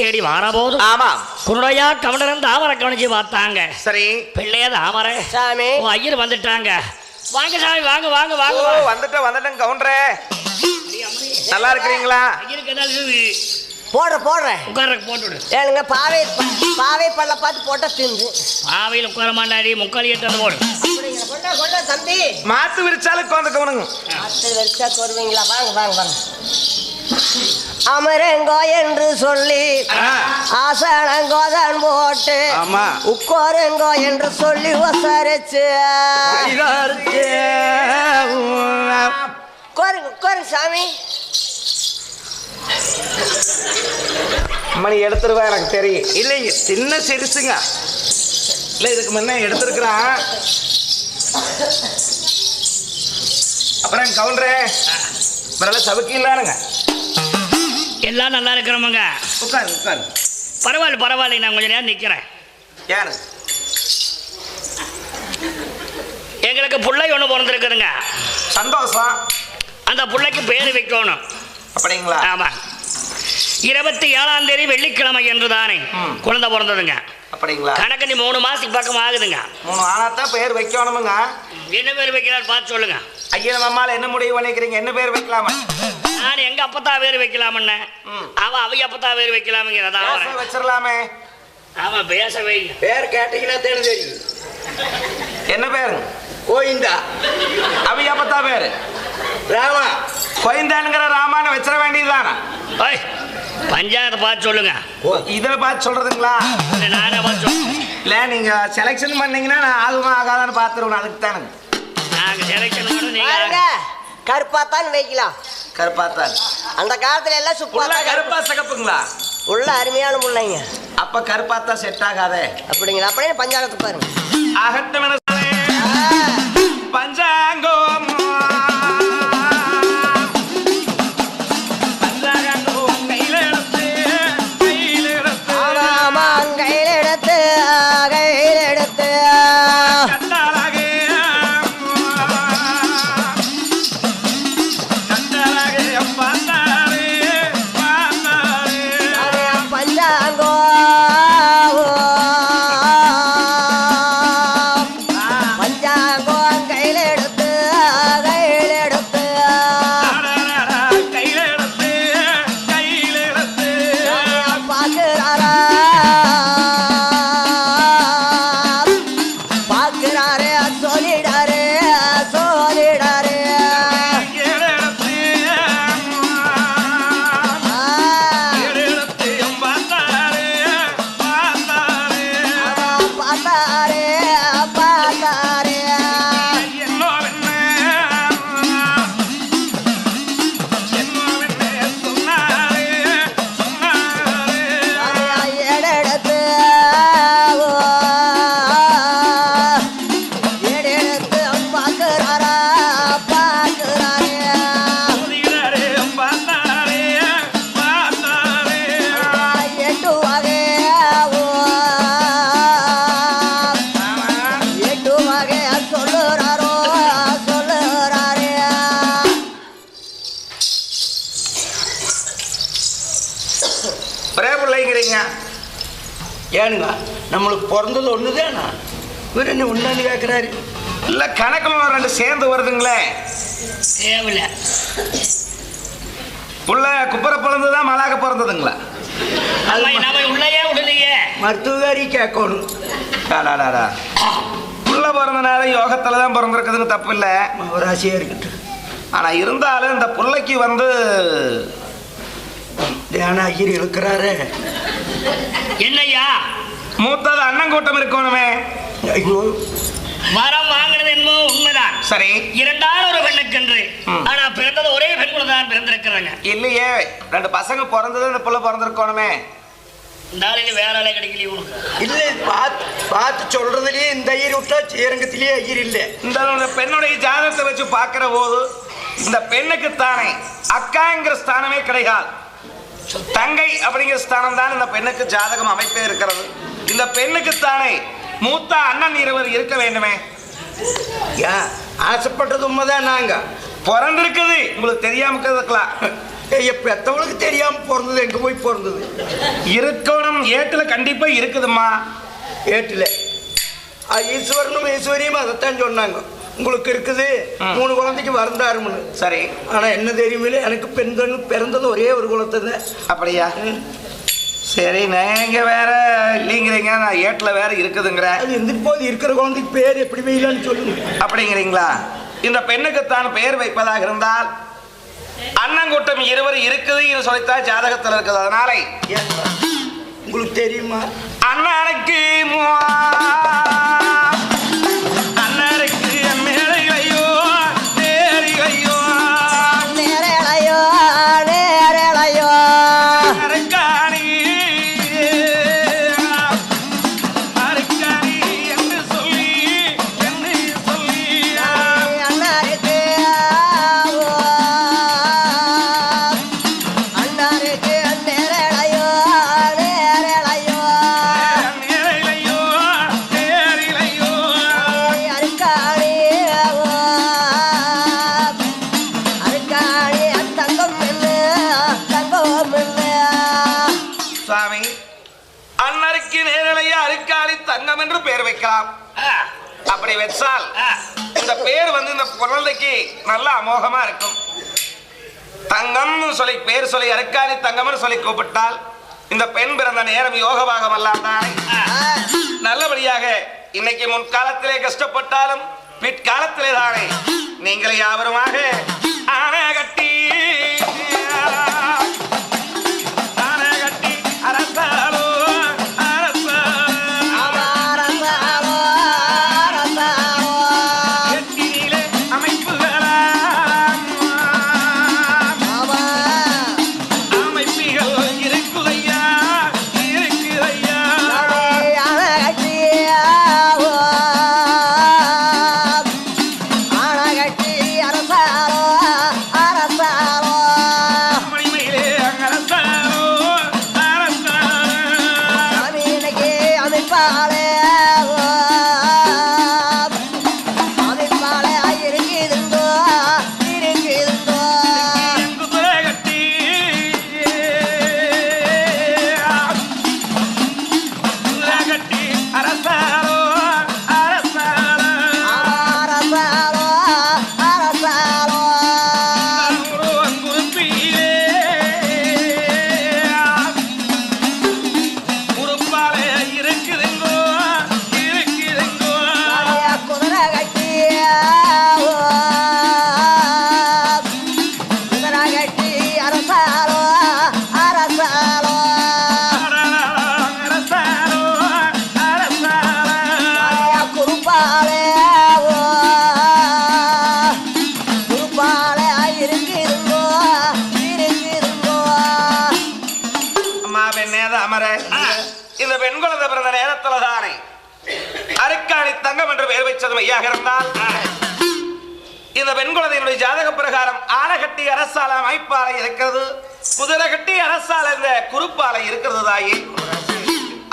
தேடி வாரபோது ஆமா. குருடையா கவனிருந்து தாமரை கவனிச்சு பார்த்தாங்க. சரி. பிள்ளைய தாமரை சாமி. ஐயர் வந்துட்டாங்க. வாங்க சாமி வாங்க வாங்க வாங்க வாங்க. வந்துட்டேன் வந்துட்டேன் கவுண்டரே. நல்லா இருக்கிறீங்களா? ஏதாவது போடுறேன் உட்கார்றதுக்கு போட்டு ஏனுங்க பாவை பாவை பல்ல பார்த்து போட்டா தின்று. ஆவையில் உட்கார மாட்டாடி முக்கால் எட்டு போடு. அப்படிங்கிற கொண்டா கொண்டா தம்பி. மாத்து விரிச்சாலும் உட்காந்து கவனுங்க அத்தை வரிசா வருவீங்களா வாங்க வாங்க வாங்க. அமரங்கோ என்று சொல்லி ஆசனங்கோதான் போட்டு ஆமா. உட்காருங்கோ என்று சொல்லி உசரிச்சு. உட்காருங்க உட்காருங்க சாமி. மணி எடுத்துருவா எனக்கு தெரியும். இல்லைங்க சின்ன சிறுசுங்க. இல்லை இதுக்கு முன்ன எடுத்துருக்குறான். அப்புறம் கவுண்டரே. அப்புறம் சவுக்கு இல்லானுங்க எல்லாம் நல்லா இருக்கிறவங்க. உட்காரு உட்காரு. பரவாயில்ல பரவாயில்ல நான் கொஞ்ச நேரம் நிற்கிறேன் யாரு? எங்களுக்கு பிள்ளை ஒன்று பிறந்திருக்குதுங்க. சந்தோஷம். அந்த பிள்ளைக்கு பேர் வைக்கணும். அப்படிங்களா? ஆமாம் இருபத்தி ஏழாம் தேதி வெள்ளிக்கிழமை என்று தானே. குழந்தை பிறந்ததுங்க. அப்படிங்களா? கணக்கு நீ மூணு மாசத்துக்கு பக்கம் ஆகுதுங்க மூணு ஆனாத்தான் பேர் வைக்கணுமுங்க. என்ன பேர் வைக்கிறார் பார்த்து சொல்லுங்க. ஐயா அம்மால என்ன முடிவு பண்ணிக்கிறீங்க? என்ன பேர் வைக்கலாமா? நான் எங்க அப்பத்தா பேர். அவன் அவ அப்பத்தா பேர் வைக்கலாமுங்கிறதா வச்சிடலாமே அவன். பேச வைங்க பேர் கேட்டீங்கன்னா தெரியும் என்ன பேருங்க கோயிந்தா அவி அப்பத்தா பேரு. ராமா. கோயந்தானுங்கிற ராமான்னு வச்சிட வேண்டியதுதானா? ஓய் பஞ்சாயத்தை பார்த்து சொல்லுங்க. இதில் பார்த்து சொல்றதுங்களா? நானே பார்த்து சொல்லுங்க இல்லை நீங்க செலெக்ஷன் பண்ணீங்கன்னா நான் ஆகுமா ஆகாதான்னு பார்த்துருவேன் அதுக்கு தானுங்க நாங்க செலக்ஷன் பாருங்க நீங்க. கருப்பாத்தான் வைக்கலாம் கருப்பாத்தான். அந்த காலத்துல எல்லாம் உள்ள சுப்பா கருப்பா சிகப்புங்களா? உள்ள அருமையான பிள்ளைங்க அப்ப கருப்பாத்தான் செட் ஆகாதே. அப்படிங்களா? அப்படியே பஞ்சாங்கத்தை பாருங்க. ஏனுங்க நம்மளுக்கு பிறந்தது ஒன்று தானா இவர் என்ன ஒன்றாந்து கேட்குறாரு இல்ல கணக்குல ரெண்டு சேர்ந்து வருதுங்களே. தேவையில்ல புள்ள குப்பரை பிறந்ததா மலாக பிறந்ததுங்களா? உள்ளேயே விடலையே மருத்துவகாரி கேட்கணும். புள்ள பிறந்தனால யோகத்துல தான் பிறந்திருக்குதுன்னு தப்பு இல்லை மகராசியாக இருக்கட்டும். ஆனா இருந்தாலும் இந்த புள்ளைக்கு வந்து தியான ஐயர் இழுக்கிறாரு. என்னய்யா? மூத்தது அண்ணன் கூட்டம் இருக்கணுமே. மரம் வாங்கினது என்பது உண்மைதான். சரி. இரண்டாவது ஒரு பெண்ணுக்கென்று. ம். ஆனா பிறந்தது ஒரே பெண் கூட தான் பிறந்திருக்கிறாங்க. இல்லையே. ரெண்டு பசங்க பிறந்தது இந்த புள்ள பிறந்திருக்கணுமே. இந்த ஆளுங்க வேற ஆளே கிடைக்கலையே உனக்கு. இல்லை பார்த்து பார்த்து சொல்றதுலயே இந்த ஐயர் விட்டா ஸ்ரீரங்கத்திலேயே ஐயர் இல்லை. இந்த பெண்ணுடைய ஜாதகத்தை வச்சு பார்க்கிற போது இந்த பெண்ணுக்கு தானே அக்காங்கிற ஸ்தானமே கிடையாது. தங்கை அப்படிங்கிற ஸ்தானம் தான் இந்த பெண்ணுக்கு ஜாதகம் அமைப்பே இருக்கிறது. இந்த பெண்ணுக்கு தானே மூத்த அண்ணன் இருவர் இருக்க வேண்டுமே? ஆசைப்பட்டது உண்மைதான் நாங்க. பிறந்திருக்குது. உங்களுக்கு தெரியாம இருக்கலாம் ஐயா பெத்தவளுக்கு தெரியாம பிறந்தது எங்க போய் பிறந்தது? இருக்கணும். ஏட்டுல கண்டிப்பா இருக்குதும்மா. ஏட்டுல. ஈஸ்வரனும் ஈஸ்வரியும் அதைத்தான் சொன்னாங்க. உங்களுக்கு இருக்குது. மூணு குழந்தைக்கு வந்தாருன்னு சரி. ஆனா என்ன தெரியுமில்ல எனக்கு பெண்கள் பிறந்தது ஒரே ஒரு குலத்தை தான் அப்படியா சரி நீங்க வேற இல்லைங்கிறீங்க. நான் ஏட்டுல வேற இருக்குதுங்கிற. அது எந்திரி போது இருக்கிற குழந்தைக்கு பேர் எப்படி வைக்கலான்னு சொல்லுங்க. அப்படிங்கிறீங்களா? இந்த பெண்ணுக்குத்தான் பெயர் வைப்பதாக இருந்தால் அண்ணங்கூட்டம் இருவர் இருக்குது என்று சொல்லித்தான் ஜாதகத்தில் இருக்குது. அதனால? உங்களுக்கு தெரியுமா? அண்ணனுக்கு அப்படி வச்சால் இந்த பேர் வந்து இந்த குழந்தைக்கு நல்ல அமோகமா இருக்கும். தங்கம்னு சொல்லி பேர் சொல்லி அருக்காளி தங்கம்னு சொல்லி கூப்பிட்டால் இந்த பெண் பிறந்த நேரம் யோக பாகம் அல்லாதான் நல்லபடியாக இன்னைக்கு முன்காலத்திலே கஷ்டப்பட்டாலும் பிற்காலத்திலே தானே நீங்கள் யாவருமாக ஆணை கட்டி அழகட்டி அரசாலோ பெண்ணேத அமர. இந்த பெண் குழந்தை பிறந்த நேரத்துல தானே. அருக்காணி தங்கம் என்று பெயர் வைச்சது மையாக இருந்தால் இந்த பெண் குழந்தையினுடைய ஜாதக பிரகாரம் ஆனகட்டி அரசால அமைப்பாலை இருக்கிறது குதிரை கட்டி அரசால இந்த குறுப்பாலை இருக்கிறது தாயி.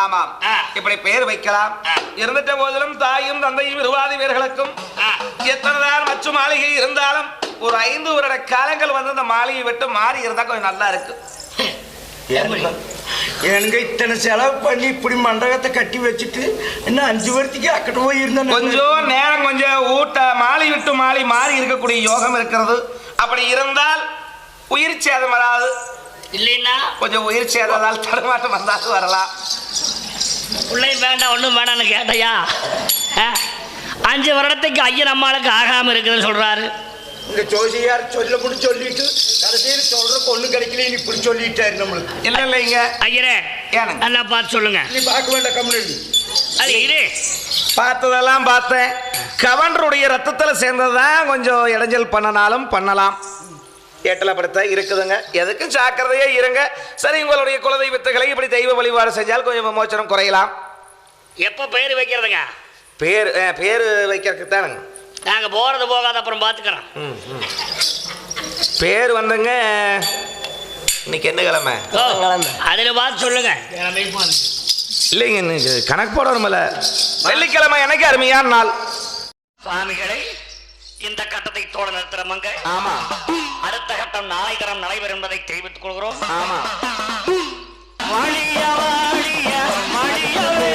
ஆமாம். இப்படி பெயர் வைக்கலாம். இருந்துட்ட போதிலும் தாயும் தந்தையும் இருவாதி வீரர்களுக்கும் எத்தனை தான் மற்ற மாளிகை இருந்தாலும் ஒரு ஐந்து வருட காலங்கள் வந்து இந்த மாளிகை விட்டு மாறி இருந்தா கொஞ்சம் நல்லா இருக்கு. எனக்கு இத்தனை செலவு பண்ணி இப்படி மண்டபத்தை கட்டி வச்சுட்டு இன்னும் அஞ்சு வருஷத்துக்கு அக்கட்ட போய் இருந்தேன் கொஞ்சம் நேரம் கொஞ்சம் ஊட்ட மாலை விட்டு மாலை மாறி இருக்கக்கூடிய யோகம் இருக்கிறது. அப்படி இருந்தால் உயிர் சேதம் வராது. இல்லைன்னா கொஞ்சம் உயிர் சேதத்தால் தடுமாட்டம் வந்தாலும் வரலாம். பிள்ளையும் வேண்டாம் ஒன்றும் வேண்டாம்னு கேட்டையா? ஆ? அஞ்சு வருடத்துக்கு ஐயன் அம்மாளுக்கு ஆகாம இருக்குதுன்னு சொல்றாரு. இந்த ஜோசியார் சொல்ல முடி சொல்லிட்டு கடைசியில் சொல்ற பொண்ணு கிடைக்கல இப்படி சொல்லிட்டாரு நம்மளுக்கு இல்ல இல்லைங்க ஐயரே? நல்லா பார்த்து சொல்லுங்க. நீ பார்க்க வேண்டாம் கம்முனு அது இரு. பார்த்ததெல்லாம் பார்த்தேன். கவண்டருடைய ரத்தத்துல சேர்ந்ததுதான் கொஞ்சம் இடைஞ்சல் பண்ணனாலும் பண்ணலாம். ஏட்டில் படுத்த இருக்குதுங்க. எதுக்கும் ஜாக்கிரதையே இருங்க. சரி உங்களுடைய குலதெய்வத்துகளை இப்படி தெய்வ வழிபாடு செஞ்சால் கொஞ்சம் விமோச்சனம் குறையலாம். எப்போ பேர் வைக்கிறதுங்க? பேர் பேர் வைக்கிறதுக்கு தானுங்க நாங்கள் போகிறது போகாத அப்புறம் பார்த்துக்கிறோம் பேர் வந்துங்க. இன்னைக்கு என்ன கிழமை? ஓ அதில் பார்த்து சொல்லுங்க. இல்லைங்க இன்னைக்கு கணக்கு போடணுமில்ல வெள்ளிக்கிழமை எனக்கு அருமையான நாள். சுவாமிகளை இந்த கட்டத்தை தோழ நிறுத்துறமங்க ஆமா. அடுத்த கட்டம் நாளை தரம் நடைபெறும் என்பதை தெரிவித்துக் கொள்கிறோம். ஆமா. வாழிய வாழிய வாழியவே